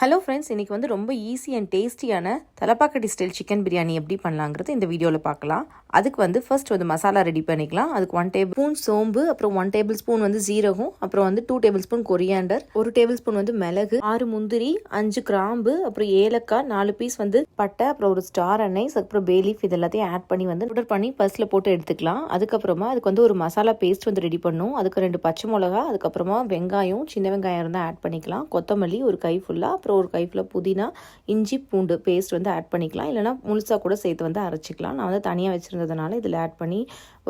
Hello friends இன்றைக்கி வந்து ரொம்ப ஈஸி அண்ட் டேஸ்டியான தலப்பாக்கட்டி ஸ்டைல் சிக்கன் பிரியாணி எப்படி பண்ணலாங்கிறது இந்த வீடியோவில் பார்க்கலாம். அதுக்கு வந்து ஃபர்ஸ்ட் வந்து மசாலா ரெடி பண்ணிக்கலாம். அதுக்கு ஒன் டேபிள் ஸ்பூன் சோம்பு அப்புறம் ஒன் டேபிள் ஸ்பூன் வந்து ஜீரகம் அப்புறம் வந்து டூ டேபிள் ஸ்பூன் கொரியாண்டர் ஒரு டேபிள் ஸ்பூன் வந்து மிளகு ஆறு முந்திரி அஞ்சு கிராம்பு அப்புறம் ஏலக்காய் நாலு பீஸ் வந்து பட்டை அப்புறம் ஒரு ஸ்டார் அனைஸ் அப்புறம் பேலீஃப் இது எல்லாத்தையும் ஆட் பண்ணி வந்து ஆர்டர் பண்ணி பர்ஸில் போட்டு எடுத்துக்கலாம். அதுக்கப்புறமா அதுக்கு வந்து ஒரு மசாலா பேஸ்ட் வந்து ரெடி பண்ணும். அதுக்கு ரெண்டு பச்சை மிளகா அதுக்கப்புறமா வெங்காயம் சின்ன வெங்காயம் இருந்தால் ஆட் பண்ணிக்கலாம். கொத்தமல்லி ஒரு கை ஃபுல்லாக அப்புறம் ஒரு கைஃபில் புதினா இஞ்சி பூண்டு பேஸ்ட் வந்து ஆட் பண்ணிக்கலாம். இல்லைனா முழுசாக கூட சேர்த்து வந்து அரைச்சிக்கலாம். நான் வந்து தனியாக வச்சுருந்ததுனால இதில் ஆட் பண்ணி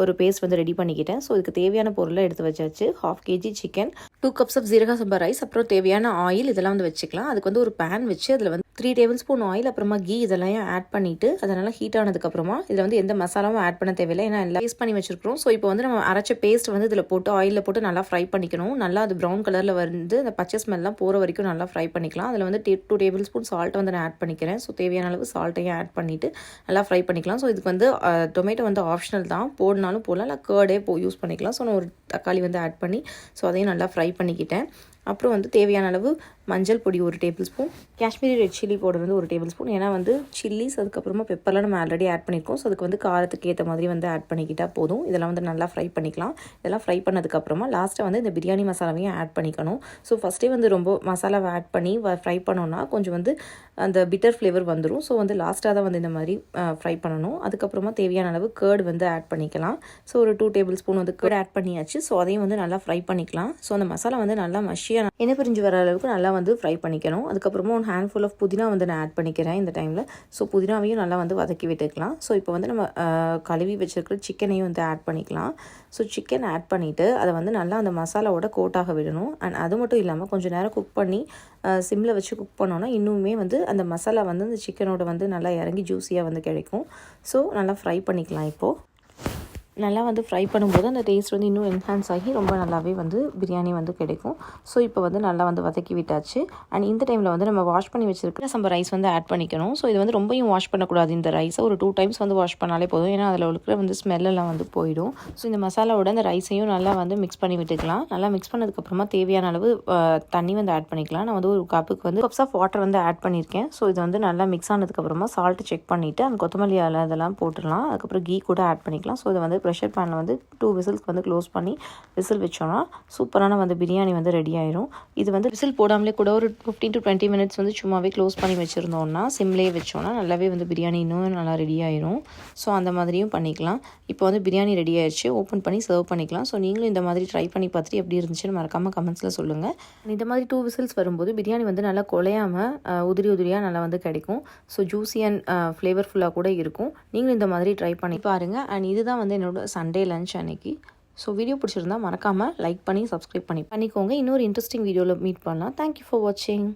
ஒரு பேஸ்ட் வந்து ரெடி பண்ணிக்கிட்டேன். ஸோ இதுக்கு தேவையான பொருளை எடுத்து வச்சாச்சு. Half KG chicken two cups of ஜீரக சம்பா ரைஸ் அப்புறம் தேவையான ஆயில் இதெல்லாம் வந்து வச்சுக்கலாம். அதுக்கு வந்து ஒரு பேன் வச்சு அதில் வந்து த்ரீ டேபிள் ஸ்பூன் ஆயில் அப்புறமா கீ இதெல்லாம் ஆட் பண்ணிவிட்டு அதனால் ஹீட் ஆனதுக்கப்புறமா இதில் வந்து எந்த மசாலாவும் ஆட் பண்ண தேவையில்லை. ஏன்னா எல்லாம் பேஸ்ட் பண்ணி வச்சிருக்கிறோம். ஸோ இப்போ வந்து நம்ம அரைச்ச பேஸ்ட் வந்து இதில் போட்டு ஆயிலில் போட்டு நல்லா ஃப்ரை பண்ணிக்கணும். நல்லா அது ப்ரௌன் கலரில் வந்து அந்த பச்சை ஸ்மெல்லாம் போகிற வரைக்கும் நல்லா ஃப்ரை பண்ணிக்கலாம். அதில் வந்து டூ டேபிள் ஸ்பூன் சால்ட் வந்து நான் ஆட் பண்ணிக்கிறேன். ஸோ தேவையான அளவு சால்ட்டையும் ஆட் பண்ணிவிட்டு நல்லா ஃப்ரை பண்ணிக்கலாம். ஸோ இதுக்கு வந்து டொமேட்டோ வந்து ஆப்ஷனல் தான். போடனாலும் போடலாம். இல்லை கேர்டே போ யூஸ் பண்ணிக்கலாம். ஸோ நான் ஒரு தக்காளி வந்து ஆட் பண்ணி ஸோ அதையும் நல்லா ஃப்ரை பண்ணிக்கிட்டேன். அப்புறம் வந்து தேவையான அளவு மஞ்சள் பொடி ஒரு table spoon Kashmiri red chilli powder வந்து ஒரு டேபிள் ஸ்பூன் ஏன்னா வந்து சில்லிஸ் அதுக்கப்புறமா பெப்பர்லாம் நம்ம ஆல்ரெடி ஆட் பண்ணியிருக்கோம் ஸோ அதுக்கு வந்து காரத்துக்கு ஏற்ற மாதிரி வந்து ஆட் பண்ணிக்கிட்டால் போதும். இதெல்லாம் வந்து நல்லா ஃப்ரை பண்ணிக்கலாம். இதெல்லாம் ஃப்ரை பண்ணதுக்கப்புறமா லாஸ்ட்டாக வந்து இந்த பிரியாணி மசாலாவையும் ஆட் பண்ணிக்கணும். ஸோ ஃபஸ்ட்டே வந்து ரொம்ப மசாலாவை ஆட் பண்ணி ஃப்ரை பண்ணோன்னா கொஞ்சம் வந்து அந்த பிட்டர் ஃப்ளேவர் வந்துடும் ஸோ வந்து லாஸ்ட்டாக தான் வந்து இந்த மாதிரி ஃப்ரை பண்ணணும். அதுக்கப்புறமா தேவையான அளவு கேர்டு வந்து ஆட் பண்ணிக்கலாம். ஸோ ஒரு டூ டேபிள் ஸ்பூன் வந்து கேர்டு ஆட் பண்ணியாச்சு. ஸோ அதையும் வந்து நல்லா ஃப்ரை பண்ணிக்கலாம். ஸோ அந்த மசாலா வந்து நல்லா மஷியாக எண்ணெய் பிரிஞ்சு வர அளவுக்கு நல்லா வந்து ஃப்ரை பண்ணிக்கணும். அதுக்கப்புறமா ஒன் ஹேண்ட்ஃபுல் ஆஃப் புதினா வந்து நான் ஆட் பண்ணிக்கிறேன் இந்த டைமில் ஸோ புதினாவையும் நல்லா வந்து வதக்கி விட்டுக்கலாம். ஸோ இப்போ வந்து நம்ம கழுவி வச்சுருக்கிற சிக்கனையும் வந்து ஆட் பண்ணிக்கலாம். ஸோ சிக்கன் ஆட் பண்ணிவிட்டு அதை வந்து நல்லா அந்த மசாலாவோட கோட்டாக விடணும். அண்ட் அது மட்டும் இல்லாமல் கொஞ்சம் நேரம் குக் பண்ணி சிம்மில் வச்சு குக் பண்ணோன்னா இன்னுமே வந்து அந்த மசாலா வந்து அந்த சிக்கனோட வந்து நல்லா இறங்கி ஜூஸியாக வந்து கிடைக்கும். ஸோ நல்லா ஃப்ரை பண்ணிக்கலாம் இப்போது நல்லா வந்து ஃப்ரை பண்ணும்போது அந்த டேஸ்ட் வந்து இன்னும் என்ஹான்ஸ் ஆகி ரொம்ப நல்லாவே வந்து பிரியாணி வந்து கிடைக்கும். ஸோ இப்போ வந்து நல்லா வந்து வதக்கி விட்டாச்சு. அண்ட் இந்த டைமில் வந்து நம்ம வாஷ் பண்ணி வச்சிருக்கிற சம்ப ரைஸ் வந்து ஆட் பண்ணிக்கணும். ஸோ இது வந்து ரொம்பவும் வாஷ் பண்ணக்கூடாது இந்த ரைஸை ஒரு டூ டைம்ஸ் வந்து வாஷ் பண்ணாலே போதும். ஏன்னா அதில் இருக்கிற வந்து ஸ்மெல்லாம் வந்து போயிடும். ஸோ இந்த மசாலாவோட அந்த ரைஸையும் நல்லா வந்து மிக்ஸ் பண்ணி விட்டுக்கலாம். நல்லா மிக்ஸ் பண்ணதுக்கப்புறமா தேவையான அளவு தண்ணி வந்து ஆட் பண்ணிக்கலாம். நான் வந்து ஒரு கப்புக்கு வந்து கப்ஸ் ஆஃப் வாட்டர் வந்து ஆட் பண்ணியிருக்கேன். ஸோ இது வந்து நல்லா மிக்ஸ் ஆனதுக்கப்புறமா சால்ட்டு செக் பண்ணிவிட்டு அந்த கொத்தமல்லி அதெல்லாம் போட்டுடலாம். அதுக்கப்புறம் கீ கூட ஆட் பண்ணிக்கலாம். ஸோ இதை வந்து ப்ரெஷர் பேனில் வந்து டூ விசில்ஸ்க்கு வந்து க்ளோஸ் பண்ணி விசில் வச்சோன்னா சூப்பரான வந்து பிரியாணி வந்து ரெடி ஆயிரும். இது வந்து விசில் போடாமலே கூட ஒரு ஃபிஃப்டீன் டு டுவெண்ட்டி மினிட்ஸ் வந்து சும்மாவே க்ளோஸ் பண்ணி வச்சுருந்தோம்னா சிம்லேயே வச்சோன்னா நல்லாவே வந்து பிரியாணி இன்னும் நல்லா ரெடி ஆயிரும். ஸோ அந்த மாதிரியும் பண்ணிக்கலாம். இப்போ வந்து பிரியாணி ரெடி ஆயிடுச்சு ஓப்பன் பண்ணி சர்வ் பண்ணிக்கலாம். ஸோ நீங்களும் இந்த மாதிரி ட்ரை பண்ணி பார்த்துட்டு எப்படி இருந்துச்சுன்னு மறக்காமல் கமெண்ட்ஸில் சொல்லுங்கள் இந்த மாதிரி டூ விசில்ஸ் வரும்போது பிரியாணி வந்து நல்லா குலையாமல் உதிரி உதிரியாக நல்லா வந்து கிடைக்கும். ஸோ ஜூஸி அண்ட் ஃப்ளேவர்ஃபுல்லாக கூட இருக்கும். நீங்களும் இந்த மாதிரி ட்ரை பண்ணி பாருங்கள் அண்ட் இதுதான் வந்து என்னோட சண்டே லன்ச் அன்னைக்கு. ஸோ வீடியோ பிடிச்சிருந்தா மறக்காமல் லைக் பண்ணி சப்ஸ்கிரைப் பண்ணி பண்ணிக்கோங்க. இன்னொரு இன்ட்ரெஸ்டிங் வீடியோவில் மீட் பண்ணலாம். தேங்க்யூ ஃபார் வாட்சிங்